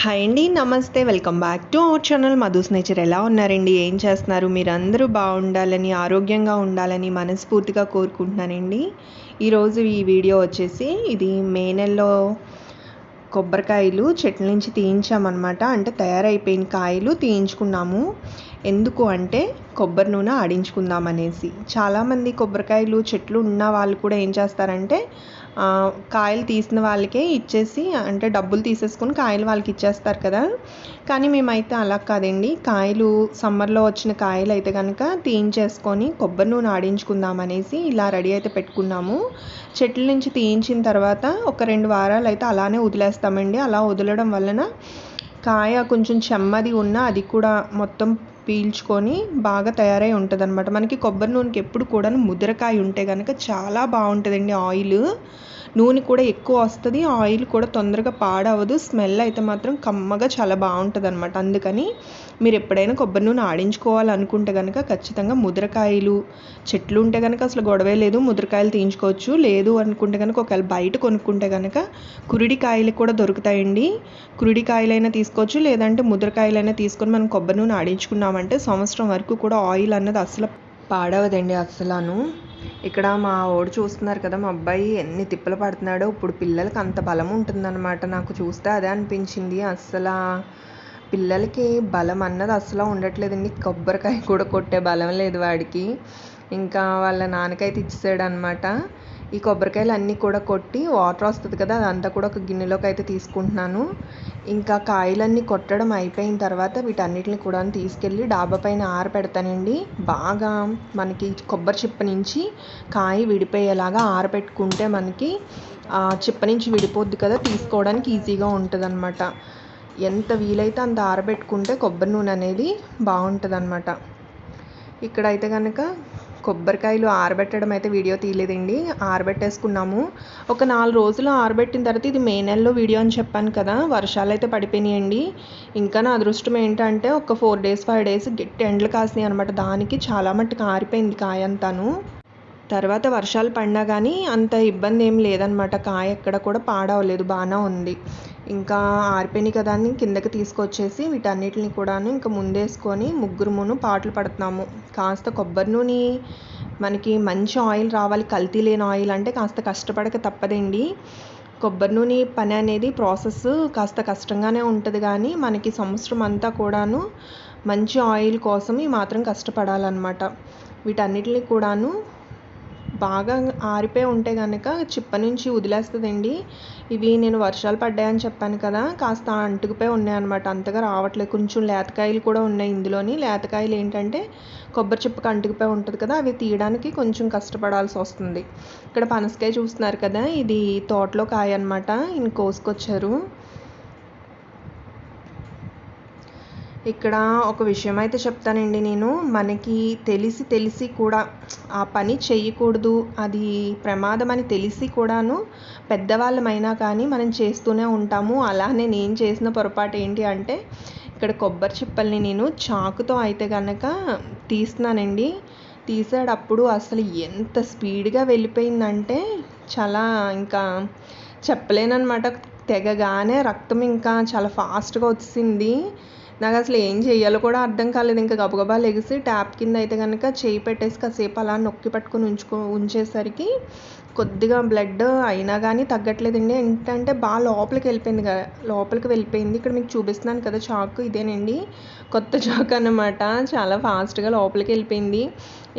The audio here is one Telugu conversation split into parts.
హాయ్ అండి నమస్తే. Welcome back to our channel Madhu's nature ఎలా ఉన్నారండి? ఏం చేస్తున్నారు? మీరందరూ బాగుండాలని ఆరోగ్యంగా ఉండాలని మనస్ఫూర్తిగా కోరుకుంటున్నానండి. ఈరోజు ఈ వీడియో వచ్చేసి ఇది మే నెలలో కొబ్బరికాయలు చెట్ల నుంచి తీయించామన్నమాట. అంటే తయారైపోయిన కాయలు తీయించుకున్నాము. ఎందుకు అంటే కొబ్బరి నూనె ఆడించుకుందాం అనేసి చాలామంది కొబ్బరికాయలు చెట్లు ఉన్న వాళ్ళు కూడా ఏం చేస్తారంటే కాయలు తీసిన వాళ్ళకే ఇచ్చేసి అంటే డబ్బులు తీసేసుకొని కాయలు వాళ్ళకి ఇచ్చేస్తారు కదా. కానీ మేమైతే అలా కాదండి. కాయలు సమ్మర్లో వచ్చిన కాయలు అయితే కనుక తీయించేసుకొని కొబ్బరి నూనె ఆడించుకుందాం అనేసి ఇలా రెడీ అయితే పెట్టుకున్నాము. చెట్ల నుంచి తీయించిన తర్వాత ఒక రెండు వారాలు అయితే అలానే వదిలేస్తామండి. అలా వదలడం వలన కాయ కొంచెం చెమ్మది ఉన్న అది కూడా మొత్తం పీల్చుకొని బాగా తయారై ఉంటుంది అనమాట మనకి కొబ్బరి నూనెకి ఎప్పుడు కూడా ముద్రకాయ ఉంటే కనుక చాలా బాగుంటుందండి ఆయిల్. నూనె కూడా ఎక్కువ వస్తుంది. ఆయిల్ కూడా తొందరగా పాడవదు. స్మెల్ అయితే మాత్రం కమ్మగా చాలా బాగుంటుంది అనమాట అందుకని మీరు ఎప్పుడైనా కొబ్బరి నూనె ఆడించుకోవాలనుకుంటే కనుక ఖచ్చితంగా ముద్రకాయలు చెట్లు ఉంటే కనుక అసలు గొడవే లేదు. ముద్రకాయలు తీయించుకోవచ్చు. లేదు అనుకుంటే కనుక ఒకవేళ బయట కొనుక్కుంటే కనుక కురిడికాయలు కూడా దొరుకుతాయండి. కురిడికాయలైనా తీసుకోవచ్చు. లేదంటే ముద్రకాయలైనా తీసుకొని మనం కొబ్బరి నూనె ఆడించుకున్నాం అంటే సంవత్సరం వరకు కూడా ఆయిల్ అన్నది అసలు పాడవదండి అసలను. ఇక్కడ మా ఓడు చూస్తున్నారు కదా మా అబ్బాయి ఎన్ని తిప్పలు పడుతున్నాడో ఇప్పుడు పిల్లలకి అంత బలం ఉంటుందన్నమాట. నాకు చూస్తే అదే అనిపించింది. అస్సలు పిల్లలకి బలం అన్నది అసలు ఉండట్లేదండి. కొబ్బరికాయ కూడా కొట్టే బలం లేదు వాడికి. ఇంకా వాళ్ళ నాన్నకైతే ఇచ్చేసాడు అనమాట ఈ కొబ్బరికాయలు అన్నీ కూడా కొట్టి వాటర్ వస్తుంది కదా అదంతా కూడా ఒక గిన్నెలోకి అయితే తీసుకుంటున్నాను. ఇంకా కాయలన్నీ కొట్టడం అయిపోయిన తర్వాత వీటన్నిటిని కూడా తీసుకెళ్ళి డాబా పైన ఆరపెడతానండి. బాగా మనకి కొబ్బరి చిప్ప నుంచి కాయ విడిపోయేలాగా ఆరబెట్టుకుంటే మనకి చిప్ప నుంచి విడిపోద్ది కదా తీసుకోవడానికి ఈజీగా ఉంటుంది ఎంత వీలైతే అంత ఆరబెట్టుకుంటే కొబ్బరి నూనె అనేది బాగుంటుంది అనమాట ఇక్కడైతే కనుక కొబ్బరికాయలు ఆరబెట్టడం అయితే వీడియో తీయలేదండి. ఆరబెట్టేసుకున్నాము. ఒక నాలుగు రోజులు ఆరబెట్టిన తర్వాత ఇది మే నెలలో వీడియో అని చెప్పాను కదా వర్షాలు అయితే పడిపోయినాయండి. ఇంకా నా అదృష్టం ఏంటంటే ఒక ఫోర్ డేస్ ఫైవ్ డేస్ గట్టి ఎండలు కాసినాయి అనమాట దానికి చాలా మట్టుకు ఆరిపోయింది కాయ అంతాను. తర్వాత వర్షాలు పడినా కానీ అంత ఇబ్బంది ఏం లేదనమాట కాయ ఎక్కడ కూడా పాడవలేదు బాగానే ఉంది. ఇంకా ఆరిపోయినాయి కదా అని కిందకి తీసుకొచ్చేసి వీటన్నిటిని కూడాను ఇంకా ముందేసుకొని ముగ్గురుమును పాటలు పడుతున్నాము. కాస్త కొబ్బరి నూనె మనకి మంచి ఆయిల్ రావాలి కల్తీ లేని ఆయిల్ అంటే కాస్త కష్టపడక తప్పదండి. కొబ్బరి నూనె పని అనేది ప్రాసెస్ కాస్త కష్టంగానే ఉంటుంది కానీ మనకి సంవత్సరం అంతా కూడాను మంచి ఆయిల్ కోసం ఈ మాత్రం కష్టపడాలన్నమాట. వీటన్నిటిని కూడాను బాగా ఆరిపోయి ఉంటే కనుక చిప్ప నుంచి వదిలేస్తుందండి. ఇవి నేను వర్షాలు పడ్డాయని చెప్పాను కదా కాస్త అంటుకుపోయి ఉన్నాయి అనమాట అంతగా రావట్లేదు. కొంచెం లేతకాయలు కూడా ఉన్నాయి ఇందులోని. లేతకాయలు ఏంటంటే కొబ్బరి చిప్పకి అంటుకుపోయి ఉంటుంది కదా అవి తీయడానికి కొంచెం కష్టపడాల్సి వస్తుంది. ఇక్కడ పనసకాయ చూస్తున్నారు కదా ఇది తోటలో కాయ అనమాట ఈయన కోసుకొచ్చారు. ఇక్కడ ఒక విషయం అయితే చెప్తానండి నేను. మనకి తెలిసి తెలిసి కూడా ఆ పని చేయకూడదు అది ప్రమాదం అని తెలిసి కూడాను పెద్దవాళ్ళమైనా కానీ మనం చేస్తూనే ఉంటాము. అలానే నేను చేసిన పొరపాటు ఏంటి అంటే ఇక్కడ కొబ్బరి చిప్పల్ని నేను చాకుతో అయితే కనుక తీస్తున్నానండి. తీసేటప్పుడు అసలు ఎంత స్పీడ్గా వెళ్ళిపోయిందంటే చాలా ఇంకా చెప్పలేనమాట తెగగానే రక్తం ఇంకా చాలా ఫాస్ట్గా వచ్చింది నాకు అసలు ఏం చేయాలో కూడా అర్థం కాలేదు. ఇంకా గబగబా లెగిసి ట్యాప్ కింద అయితే కనుక చేయి పెట్టేసి కాసేపు అలా నొక్కి పట్టుకొని ఉంచుకో ఉంచేసరికి కొద్దిగా బ్లడ్ అయినా కానీ తగ్గట్లేదండి. ఏంటంటే బాగా లోపలికి వెళ్ళిపోయింది కదా లోపలికి వెళ్ళిపోయింది. ఇక్కడ మీకు చూపిస్తున్నాను కదా చాకు ఇదేనండి. కొత్త చాకు అన్నమాట. చాలా ఫాస్ట్గా లోపలికి వెళ్ళిపోయింది.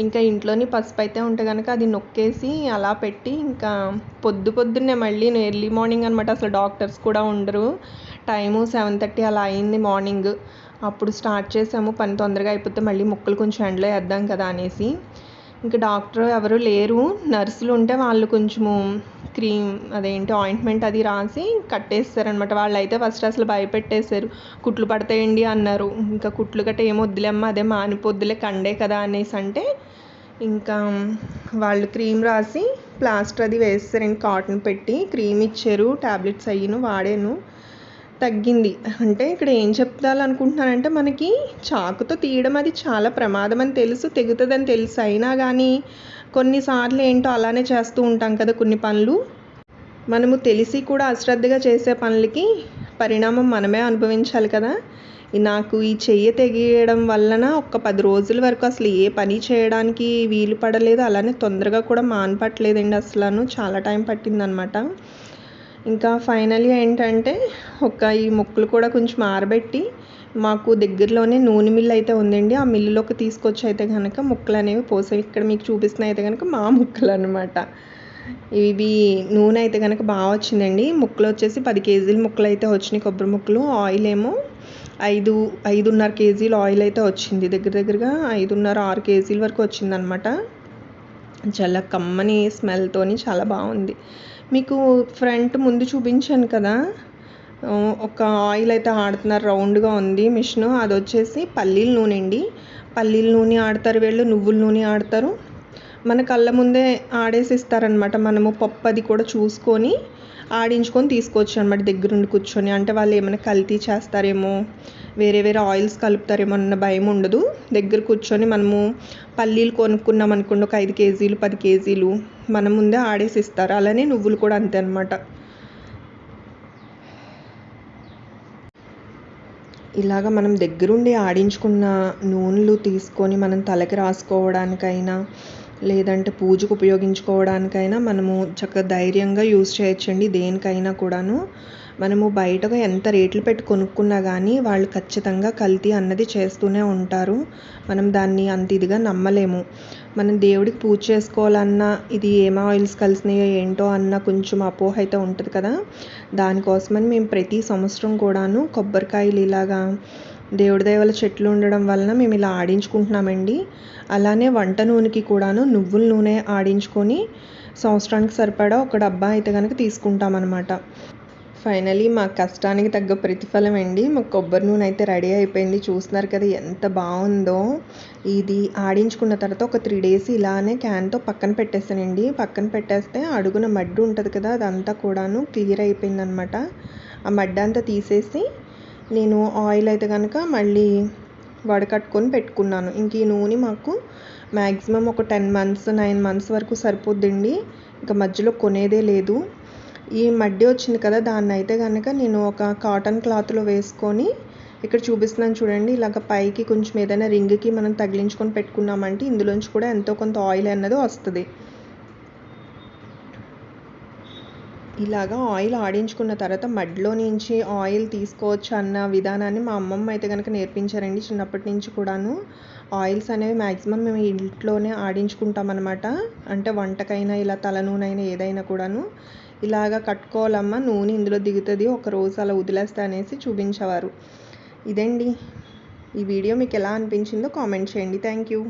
ఇంకా ఇంట్లోని పసుపు అయితే ఉంటే కనుక అది నొక్కేసి అలా పెట్టి ఇంకా పొద్దు పొద్దున్నే మళ్ళీ ఎర్లీ మార్నింగ్ అనమాట అసలు డాక్టర్స్ కూడా ఉండరు. టైము సెవెన్ థర్టీ అలా అయింది మార్నింగ్. అప్పుడు స్టార్ట్ చేసాము. పని తొందరగా అయిపోతే మళ్ళీ ముక్కలు కొంచెం ఎండలో వేద్దాం కదా అనేసి. ఇంకా డాక్టర్ ఎవరు లేరు. నర్సులు ఉంటే వాళ్ళు కొంచెము క్రీమ్ అదేంటి ఆయింట్మెంట్ అది రాసి కట్టేస్తారనమాట వాళ్ళు అయితే ఫస్ట్ అసలు భయపెట్టేశారు. కుట్లు పడతాయండి అన్నారు. ఇంకా కుట్లు గట్ట ఏం వద్దులేమ్మా అదే మానిపోద్దులే కండే కదా అనేసి అంటే ఇంకా వాళ్ళు క్రీమ్ రాసి ప్లాస్టర్ అది వేస్తారండి. కాటన్ పెట్టి క్రీమ్ ఇచ్చారు. ట్యాబ్లెట్స్ అయ్యను వాడాను. తగ్గింది. అంటే ఇక్కడ ఏం చెప్తాలనుకుంటున్నానంటే మనకి చాకుతో తీయడం అది చాలా ప్రమాదం అని తెలుసు తెగుతుందని తెలుసు. అయినా కానీ కొన్నిసార్లు ఏంటో అలానే చేస్తూ ఉంటాం కదా కొన్ని పనులు. మనము తెలిసి కూడా అశ్రద్ధగా చేసే పనులకి పరిణామం మనమే అనుభవించాలి కదా. నాకు ఈ చెయ్యి తెగియడం వలన ఒక పది రోజుల వరకు అసలు ఏ పని చేయడానికి వీలు పడలేదు. అలానే తొందరగా కూడా మానపట్లేదండి అసలు చాలా టైం పట్టిందనమాట. ఇంకా ఫైనల్గా ఏంటంటే ఒక ఈ ముక్కలు కూడా కొంచెం ఆరబెట్టి మాకు దగ్గరలోనే నూనె మిల్లు అయితే ఉందండి. ఆ మిల్లులోకి తీసుకొచ్చి అయితే కనుక ముక్కలు అనేవి పోసాయి. ఇక్కడ మీకు చూపిస్తున్నాయి అయితే కనుక మా ముక్కలు అనమాట ఇవి నూనె అయితే కనుక బాగా వచ్చిందండి. ముక్కలు వచ్చేసి పది కేజీల ముక్కలు అయితే వచ్చినాయి కొబ్బరి ముక్కలు. ఆయిల్ ఏమో ఐదు ఐదున్నర కేజీలు ఆయిల్ అయితే వచ్చింది. దగ్గర దగ్గరగా ఐదున్నర ఆరు కేజీల వరకు వచ్చిందనమాట చాలా కమ్మని స్మెల్తోని చాలా బాగుంది. మీకు ఫ్రంట్ ముందు చూపించాను కదా. ఒక ఆయిల్ అయితే ఆడుతున్నారు రౌండ్గా ఉంది మిషన్. అది వచ్చేసి పల్లీల నూనె అండి. పల్లీల నూనె ఆడతారు వీళ్ళు నువ్వుల నూనె ఆడతారు. మన కళ్ళ ముందే ఆడేసి ఇస్తారనమాట మనము పప్పు అది కూడా చూసుకొని ఆడించుకొని తీసుకోవచ్చు అనమాట దగ్గరుండి కూర్చొని. అంటే వాళ్ళు ఏమైనా కల్తీ చేస్తారేమో వేరే వేరే ఆయిల్స్ కలుపుతారేమో అన్న భయం ఉండదు. దగ్గర కూర్చొని మనము పల్లీలు కొనుక్కున్నాం అనుకోండి ఒక ఐదు కేజీలు పది కేజీలు మన ముందే ఆడేసి ఇస్తారు అలానే నువ్వులు కూడా అంతే అనమాట ఇలాగ మనం దగ్గరుండి ఆడించుకున్న నూనెలు తీసుకొని మనం తలకి రాసుకోవడానికైనా లేదంటే పూజకు ఉపయోగించుకోవడానికైనా మనము చక్కగా ధైర్యంగా యూస్ చేయొచ్చండి దేనికైనా కూడాను. మనము బయటగా ఎంత రేట్లు పెట్టి కొనుక్కున్నా కానీ వాళ్ళు ఖచ్చితంగా కల్తీ అన్నది చేస్తూనే ఉంటారు. మనం దాన్ని అంత ఇదిగా నమ్మలేము. మనం దేవుడికి పూజ చేసుకోవాలన్నా ఇది ఏం ఆయిల్స్ కలిసినాయో ఏంటో అన్న కొంచెం అపోహ అయితే ఉంటుంది కదా. దానికోసమని మేము ప్రతి సంవత్సరం కూడాను కొబ్బరికాయలు ఇలాగా దేవుడి దేవల చెట్లు ఉండడం వలన మేము ఇలా ఆడించుకుంటున్నామండి. అలానే వంట నూనెకి కూడాను నువ్వుల నూనె ఆడించుకొని సంవత్సరానికి సరిపడా ఒక డబ్బా అయితే కనుక తీసుకుంటామన్నమాట. ఫైనలీ మా కష్టానికి తగ్గ ప్రతిఫలం అండి మా కొబ్బరి నూనె అయితే రెడీ అయిపోయింది. చూస్తున్నారు కదా ఎంత బాగుందో. ఇది ఆడించుకున్న తర్వాత ఒక త్రీ డేస్ ఇలానే క్యాన్తో పక్కన పెట్టేసానండి పక్కన పెట్టేస్తే అడుగున మడ్డు ఉంటుంది కదా అదంతా కూడాను క్లియర్ అయిపోయింది అనమాట ఆ మడ్డ అంతా తీసేసి నేను ఆయిల్ అయితే కనుక మళ్ళీ వడకట్టుకొని పెట్టుకున్నాను. ఇంక ఈ నూనె మాకు మ్యాక్సిమం ఒక టెన్ మంత్స్ నైన్ మంత్స్ వరకు సరిపోద్దండి. ఇంకా మధ్యలో కొనేదే లేదు. ఈ మడ్డి వచ్చింది కదా దాన్ని అయితే కనుక నేను ఒక కాటన్ క్లాత్లో వేసుకొని ఇక్కడ చూపిస్తున్నాను చూడండి. ఇలాగ పైకి కొంచెం ఏదైనా రింగ్కి మనం తగిలించుకొని పెట్టుకున్నామంటే ఇందులోంచి కూడా ఎంతో కొంత ఆయిల్ అన్నది వస్తుంది. ఇలాగా ఆయిల్ ఆడించుకున్న తర్వాత మడ్లో నుంచి ఆయిల్ తీసుకోవచ్చు అన్న విధానాన్ని మా అమ్మమ్మ అయితే కనుక నేర్పించారండి చిన్నప్పటి నుంచి కూడాను. ఆయిల్స్ అనేవి మ్యాక్సిమం మేము ఇంట్లోనే ఆడించుకుంటాం అనమాట అంటే వంటకైనా ఇలా తల నూనె అయినా ఏదైనా కూడాను. ఇలాగా కట్టుకోవాలమ్మా నూనె ఇందులో దిగుతుంది ఒక రోజు అలా వదిలేస్తా అనేసి చూపించేవారు. ఇదండి. ఈ వీడియో మీకు ఎలా అనిపించిందో కామెంట్ చేయండి. Thank you.